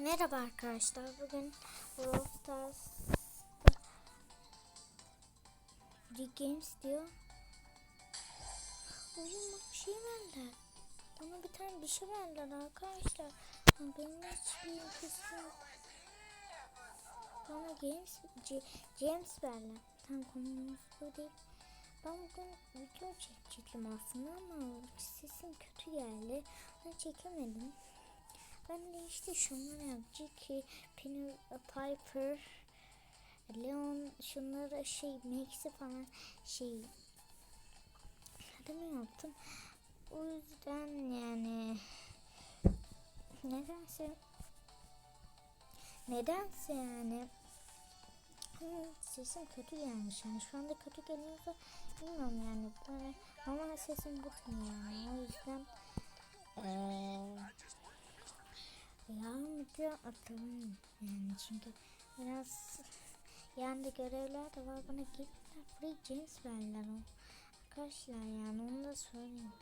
Merhaba arkadaşlar. Bugün Brawl Stars'ta Games diyor. Bak bir şey verdiler. Bana bir tane bir şey verdiler arkadaşlar. Benim hiçbir yok. Bana Games, G, James verdiler. Tam konumuz bu değil. Ben bugün video çekecektim aslında ama sesim kötü geldi. Ben çekemedim. Ben de işte şunları yapacak ki Penny Piper, Leon şunları şey Max'i falan şey adımı yaptım. O yüzden yani nedense nedense yani sesim kötü gelmiş yani. Şu anda kötü geliyorsa bilmiyorum yani. Böyle normal sesim bu yani. O video atalım yani çünkü biraz yanında görevler de var. Bana gelirler free James verdiler. O arkadaşlar yani onu da söyleyeyim